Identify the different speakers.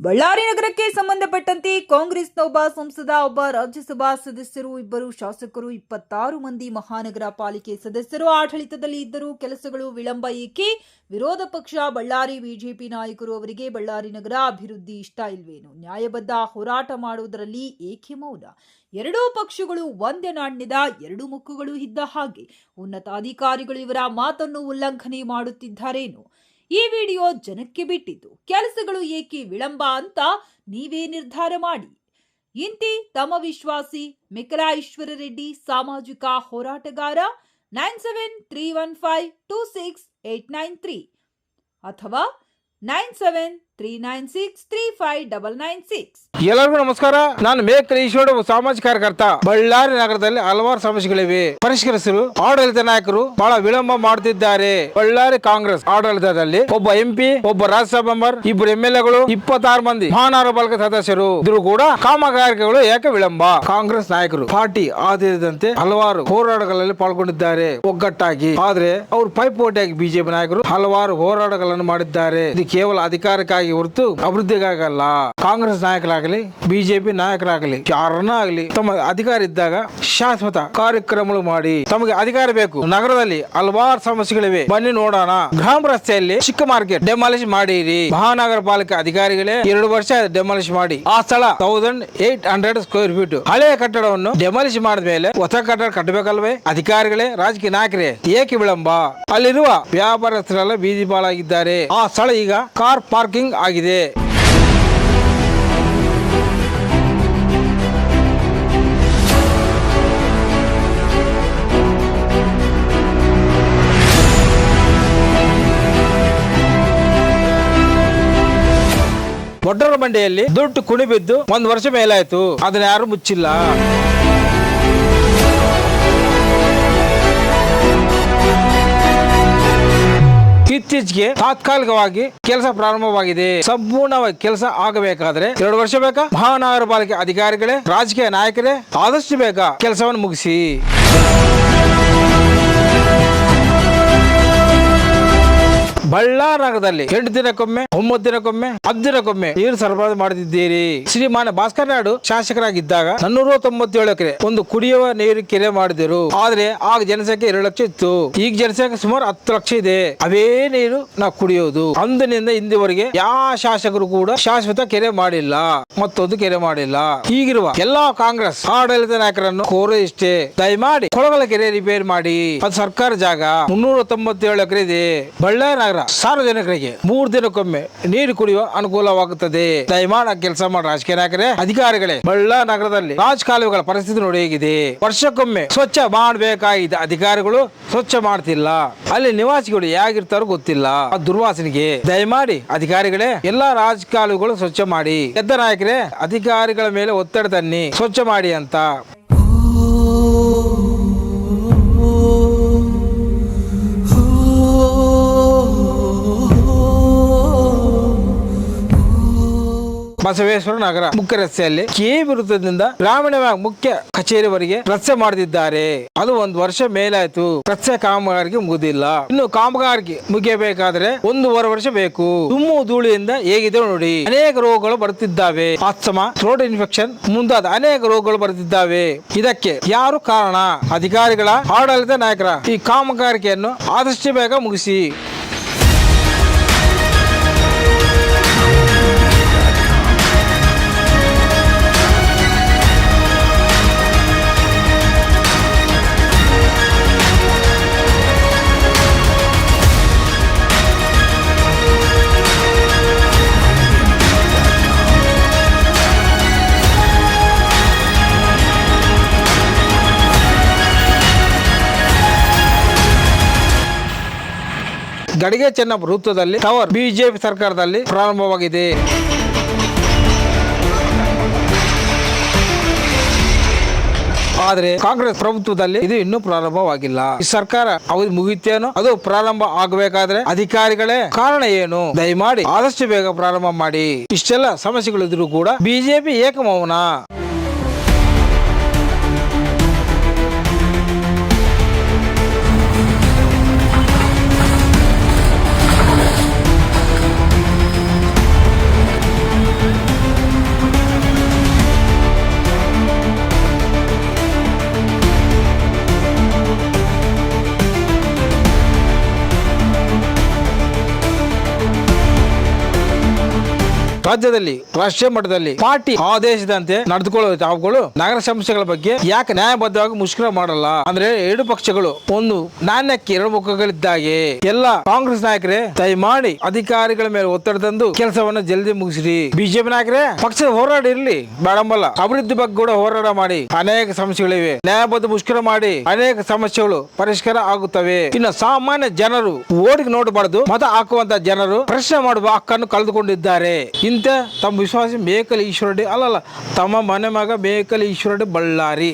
Speaker 1: ಬಳ್ಳಾರಿ ನಗರಕ್ಕೆ ಸಂಬಂಧಪಟ್ಟಂತೆ ಕಾಂಗ್ರೆಸ್ನ ಒಬ್ಬ ಸಂಸದ, ಒಬ್ಬ ರಾಜ್ಯಸಭಾ ಸದಸ್ಯರು, ಇಬ್ಬರು ಶಾಸಕರು, ಇಪ್ಪತ್ತಾರು ಮಂದಿ ಮಹಾನಗರ ಪಾಲಿಕೆ ಸದಸ್ಯರು ಆಡಳಿತದಲ್ಲಿ ಇದ್ದರೂ ಕೆಲಸಗಳು ವಿಳಂಬ ಏಕೆ? ವಿರೋಧ ಪಕ್ಷ, ಬಳ್ಳಾರಿ ಬಿಜೆಪಿ ನಾಯಕರು ಅವರಿಗೆ ಬಳ್ಳಾರಿ ನಗರ ಅಭಿವೃದ್ಧಿ ಇಷ್ಟ ಇಲ್ವೇನು? ನ್ಯಾಯಬದ್ಧ ಹೋರಾಟ ಮಾಡುವುದರಲ್ಲಿ ಏಕೆ ಮೌನ? ಎರಡೂ ಪಕ್ಷಗಳು ಒಂದೇ ನಾಣ್ಯದ, ಎರಡು ಮುಖಗಳು ಇದ್ದ ಹಾಗೆ. ಉನ್ನತಾಧಿಕಾರಿಗಳು ಇವರ ಮಾತನ್ನು ಉಲ್ಲಂಘನೆ ಮಾಡುತ್ತಿದ್ದಾರೇನು? ಈ ವಿಡಿಯೋ ಜನಕ್ಕೆ ಬಿಟ್ಟಿದ್ದು. ಕೆಲಸಗಳು ಏಕೆ ವಿಳಂಬ ಅಂತ ನೀವೇ ನಿರ್ಧಾರ ಮಾಡಿ. ಇಂತಿ ತಮ್ಮ ವಿಶ್ವಾಸಿ ಮಿಕರಾಈಶ್ವರ ರೆಡ್ಡಿ ಸಾಮಾಜಿಕ ಹೋರಾಟಗಾರ nine seven three one five two six eight nine three ಅಥವಾ nine seven three nine six three five double nine six.
Speaker 2: ಎಲ್ಲರಿಗೂ ನಮಸ್ಕಾರ. ನಾನು ಮೇಕ್ ಈಶ್ವರ ಸಾಮಾಜಿಕ ಕಾರ್ಯಕರ್ತ. ಬಳ್ಳಾರಿ ನಗರದಲ್ಲಿ ಹಲವಾರು ಸಮಸ್ಯೆಗಳಿವೆ. ಪರಿಷ್ಕರಿಸಲು ಆಡಳಿತ ನಾಯಕರು ಬಹಳ ವಿಳಂಬ ಮಾಡುತ್ತಿದ್ದಾರೆ. ಬಳ್ಳಾರಿ ಕಾಂಗ್ರೆಸ್ ಆಡಳಿತದಲ್ಲಿ ಒಬ್ಬ ಎಂಪಿ, ಒಬ್ಬ ರಾಜ್ಯಸಭಾ ಮೆಂಬರ್, ಇಬ್ಬರು ಎಂ ಎಲ್ ಎಗಳು ಇಪ್ಪತ್ತಾರು ಮಂದಿ ಮಹಾನಗರ ಪಾಲಿಕೆ ಸದಸ್ಯರು. ಇದ್ರು ಕೂಡ ಕಾಮಗಾರಿಕೆಗಳು ಯಾಕೆ ವಿಳಂಬ? ಕಾಂಗ್ರೆಸ್ ನಾಯಕರು ಪಾರ್ಟಿ ಆದಂತೆ ಹಲವಾರು ಹೋರಾಟಗಳಲ್ಲಿ ಪಾಲ್ಗೊಂಡಿದ್ದಾರೆ. ಒಗ್ಗಟ್ಟಾಗಿ. ಆದ್ರೆ ಅವರು ಪೈಪೋಟಿಯಾಗಿ ಬಿಜೆಪಿ ನಾಯಕರು ಹಲವಾರು ಹೋರಾಟಗಳನ್ನು ಮಾಡಿದ್ದಾರೆ. ಇದು ಕೇವಲ ಅಧಿಕಾರಕ್ಕಾಗಿ ಹೊರತು ಅಭಿವೃದ್ಧಿಗಾಗಲ್ಲ. ಕಾಂಗ್ರೆಸ್ ನಾಯಕರಾಗಲಿ, ಬಿಜೆಪಿ ನಾಯಕರಾಗಲಿ, ಯಾರನ್ನ ಆಗಲಿ ತಮ್ಮ ಅಧಿಕಾರ ಇದ್ದಾಗ ಶಾಶ್ವತ ಕಾರ್ಯಕ್ರಮಗಳು ಮಾಡಿ ತಮಗೆ ಅಧಿಕಾರ ಬೇಕು. ನಗರದಲ್ಲಿ ಹಲವಾರು ಸಮಸ್ಯೆಗಳಿವೆ. ಬನ್ನಿ ನೋಡೋಣ. ಗ್ರಾಮ ರಸ್ತೆಯಲ್ಲಿ ಚಿಕ್ಕ ಮಾರ್ಕೆಟ್ ಡೆಮಾಲಿಶ್ ಮಾಡಿರಿ. ಮಹಾನಗರ ಪಾಲಿಕೆ ಅಧಿಕಾರಿಗಳೇ ಎರಡು ವರ್ಷ ಡೆಮಾಲಿಶ್ ಮಾಡಿ. ಆ ಸ್ಥಳ thousand eight hundred square feet ಹಳೆಯ ಕಟ್ಟಡವನ್ನು ಡೆಮಾಲಿಶ್ ಮಾಡಿದ ಮೇಲೆ ಹೊಸ ಕಟ್ಟಡ ಕಟ್ಟಬೇಕಲ್ವೇ? ಅಧಿಕಾರಿಗಳೇ, ರಾಜಕೀಯ ನಾಯಕರೇ, ಏಕೆ ವಿಳಂಬ? ಅಲ್ಲಿರುವ ವ್ಯಾಪಾರಸ್ಥರೆಲ್ಲ ಬೀದಿ ಬಾಳಾಗಿದ್ದಾರೆ ಆ ಸ್ಥಳ ಈಗ ಕಾರ್ ಪಾರ್ಕಿಂಗ್ ಆಗಿದೆ. ಒಡ್ಡರ ಬಂಡೆಯಲ್ಲಿ ದುಡ್ಡು ಕುಣಿಬಿದ್ದು ಒಂದು ವರ್ಷ ಮೇಲಾಯ್ತು. ಅದನ್ನ ಯಾರು ಮುಚ್ಚಿಲ್ಲ. ಇತ್ತೀಚೆಗೆ ತಾತ್ಕಾಲಿಕವಾಗಿ ಕೆಲಸ ಪ್ರಾರಂಭವಾಗಿದೆ. ಸಂಪೂರ್ಣವಾಗಿ ಕೆಲಸ ಆಗಬೇಕಾದ್ರೆ ಎರಡು ವರ್ಷ ಬೇಕಾ? ಮಹಾನಗರ ಪಾಲಿಕೆ ಅಧಿಕಾರಿಗಳೇ, ರಾಜಕೀಯ ನಾಯಕರೇ, ಆದಷ್ಟು ಬೇಗ ಕೆಲಸವನ್ನು ಮುಗಿಸಿ. ಬಳ್ಳಾರಿ ನಗರದಲ್ಲಿ ಎಂಟು ದಿನಕ್ಕೊಮ್ಮೆ, ಒಂಬತ್ತು ದಿನಕ್ಕೊಮ್ಮೆ, ಹತ್ತು ದಿನಕ್ಕೊಮ್ಮೆ ನೀರು ಸರಬರಾಜು ಮಾಡುತ್ತಿದ್ದೀರಿ. ಶ್ರೀಮಾನ ಭಾಸ್ಕರ್ ನಾಡು ಶಾಸಕರಾಗಿದ್ದಾಗ ನನ್ನೂರ ತೊಂಬತ್ತೇಳು ಎಕರೆ ಒಂದು ಕುಡಿಯುವ ನೀರು ಕೆರೆ ಮಾಡಿದರು. ಆದ್ರೆ ಆಗ ಜನಸಂಖ್ಯೆ ಎರಡು ಲಕ್ಷ ಇತ್ತು. ಈಗ ಜನಸಂಖ್ಯೆ ಸುಮಾರು ಹತ್ತು ಲಕ್ಷ ಇದೆ. ಅವೇ ನೀರು ನಾವು ಕುಡಿಯೋದು. ಅಂದಿನಿಂದ ಇಂದಿವರೆಗೆ ಯಾವ ಶಾಸಕರು ಕೂಡ ಶಾಶ್ವತ ಕೆರೆ ಮಾಡಿಲ್ಲ. ಮತ್ತೊಂದು ಕೆರೆ ಮಾಡಿಲ್ಲ. ಈಗಿರುವ ಎಲ್ಲಾ ಕಾಂಗ್ರೆಸ್ ಆಡಳಿತ ನಾಯಕರನ್ನು ಕೋರೋ ಇಷ್ಟೇ. ದಯಮಾಡಿ ಕೊಳಗಲ ಕೆರೆ ರಿಪೇರ್ ಮಾಡಿ. ಅದು ಸರ್ಕಾರ ಜಾಗ. ಮುನ್ನೂರ ತೊಂಬತ್ತೇಳು ಎಕರೆ ಇದೆ. ಬಳ್ಳಾರಿ ನಗರ ಸಾರ್ವಜನಿಕರಿಗೆ ಮೂರು ದಿನಕ್ಕೊಮ್ಮೆ ನೀರು ಕುಡಿಯುವ ಅನುಕೂಲವಾಗುತ್ತದೆ. ದಯಮಾಡ ಕೆಲಸ ಮಾಡಿ, ರಾಜಕೀಯ ನಾಯಕರೇ, ಅಧಿಕಾರಿಗಳೇ. ಬಳ್ಳಾ ನಗರದಲ್ಲಿ ರಾಜಕಾಲುವೆಗಳ ಪರಿಸ್ಥಿತಿ ನೋಡಿ ಹೇಗಿದೆ. ವರ್ಷಕ್ಕೊಮ್ಮೆ ಸ್ವಚ್ಛ ಮಾಡಬೇಕಾಗಿದ್ದ ಅಧಿಕಾರಿಗಳು ಸ್ವಚ್ಛ ಮಾಡ್ತಿಲ್ಲ. ಅಲ್ಲಿ ನಿವಾಸಿಗಳು ಹೇಗಿರ್ತಾರೋ ಗೊತ್ತಿಲ್ಲ. ಆ ದುರ್ವಾಸನೆಗೆ ದಯಮಾಡಿ ಅಧಿಕಾರಿಗಳೇ, ಎಲ್ಲಾ ರಾಜಕಾಲುವೆಗಳು ಸ್ವಚ್ಛ ಮಾಡಿ. ಎದ್ದ ನಾಯಕರೇ, ಅಧಿಕಾರಿಗಳ ಮೇಲೆ ಒತ್ತಡ ತನ್ನಿ. ಸ್ವಚ್ಛ ಮಾಡಿ ಅಂತ. ಬಸವೇಶ್ವರ ನಗರ ಮುಖ್ಯ ರಸ್ತೆಯಲ್ಲಿ ಕೆ ವಿರುದ್ಧದಿಂದ ಗ್ರಾಮೀಣ ಬ್ಯಾಂಕ್ ಮುಖ್ಯ ಕಚೇರಿವರೆಗೆ ರಸ್ತೆ ಮಾಡಿದ್ದಾರೆ ಅದು ಒಂದು ವರ್ಷ ಮೇಲಾಯ್ತು. ರಸ್ತೆ ಕಾಮಗಾರಿಗೆ ಮುಗುದಿಲ್ಲ. ಇನ್ನು ಕಾಮಗಾರಿಗೆ ಮುಗಿಯಬೇಕಾದ್ರೆ ಒಂದೂವರೆ ವರ್ಷ ಬೇಕು. ತುಂಬ ಧೂಳಿಯಿಂದ ಹೇಗಿದೆ ನೋಡಿ. ಅನೇಕ ರೋಗಗಳು ಬರುತ್ತಿದ್ದಾವೆ. ಆಸ್ತಮಾ ಥ್ರೋಟ್ ಇನ್ಫೆಕ್ಷನ್ ಮುಂತಾದ ಅನೇಕ ರೋಗಗಳು ಬರುತ್ತಿದ್ದಾವೆ. ಇದಕ್ಕೆ ಯಾರು ಕಾರಣ? ಅಧಿಕಾರಿಗಳ ಆಡಳಿತ ನಾಯಕರ ಈ ಕಾಮಗಾರಿಕೆಯನ್ನು ಆದಷ್ಟು ಬೇಗ ಮುಗಿಸಿ. ಗಡಿಗೆ ಚೆನ್ನಪ್ಪ ವೃತ್ತದಲ್ಲಿ ಟವರ್ ಬಿಜೆಪಿ ಸರ್ಕಾರದಲ್ಲಿ ಪ್ರಾರಂಭವಾಗಿದೆ. ಆದರೆ ಕಾಂಗ್ರೆಸ್ ಪ್ರಭುತ್ವದಲ್ಲಿ ಇದು ಇನ್ನೂ ಪ್ರಾರಂಭವಾಗಿಲ್ಲ. ಈ ಸರ್ಕಾರ ಅವಧಿ ಮುಗಿತೇನೋ ಅದು ಪ್ರಾರಂಭ ಆಗಬೇಕಾದ್ರೆ ಅಧಿಕಾರಿಗಳೇ ಕಾರಣ ಏನು? ದಯಮಾಡಿ ಆದಷ್ಟು ಬೇಗ ಪ್ರಾರಂಭ ಮಾಡಿ. ಇಷ್ಟೆಲ್ಲ ಸಮಸ್ಯೆಗಳಿದ್ರು ಕೂಡ ಬಿಜೆಪಿ ಏಕಮೌನ. ರಾಜ್ಯದಲ್ಲಿ ರಾಷ್ಟ್ರೀಯ ಮಟ್ಟದಲ್ಲಿ ಪಾರ್ಟಿ. ಆದೇಶದಂತೆ ನಡೆದುಕೊಳ್ಳುವ ತಾವುಗಳು ನಗರ ಸಮಸ್ಯೆಗಳ ಬಗ್ಗೆ ಯಾಕೆ ನ್ಯಾಯಬದ್ಧವಾಗಿ ಮುಷ್ಕರ ಮಾಡಲ್ಲ? ಅಂದ್ರೆ ಎರಡು ಪಕ್ಷಗಳು ಒಂದು ನಾಣ್ಯಕ್ಕೆ ಎರಡು ಮುಖಗಳಿದ್ದಾಗೆ. ಎಲ್ಲ ಕಾಂಗ್ರೆಸ್ ನಾಯಕರೇ ದಯಮಾಡಿ ಅಧಿಕಾರಿಗಳ ಮೇಲೆ ಒತ್ತಡ ತಂದು ಕೆಲಸವನ್ನ ಜಲ್ದಿ ಮುಗಿಸ್ರಿ. ಬಿಜೆಪಿ ನಾಯಕರೇ ಪಕ್ಷದ ಹೋರಾಟ ಇರಲಿ ಬೇಡಂಬಲ್ಲ ಅಭಿವೃದ್ಧಿ ಬಗ್ಗೆ ಕೂಡ ಹೋರಾಟ ಮಾಡಿ. ಅನೇಕ ಸಮಸ್ಯೆಗಳಿವೆ. ನ್ಯಾಯಬದ್ಧ ಮುಷ್ಕರ ಮಾಡಿ ಅನೇಕ ಸಮಸ್ಯೆಗಳು ಪರಿಷ್ಕಾರ ಆಗುತ್ತವೆ. ಇನ್ನು ಸಾಮಾನ್ಯ ಜನರು ಓಡಿಗೆ ನೋಡಬಾರದು ಮತ ಹಾಕುವಂತ ಜನರು ಪ್ರಶ್ನೆ ಮಾಡುವ ಹಕ್ಕನ್ನು ಕಳೆದುಕೊಂಡಿದ್ದಾರೆ. ಇಂಥ ತಮ್ಮ ವಿಶ್ವಾಸ ಮೇಕಲ್ ಈಶ್ವರಡಿ ಅಲ್ಲಲ್ಲ ತಮ್ಮ ಮನೆ ಮಗ ಮೇಕಲ್ ಈಶ್ವರಡಿ ಬಳ್ಳಾರಿ.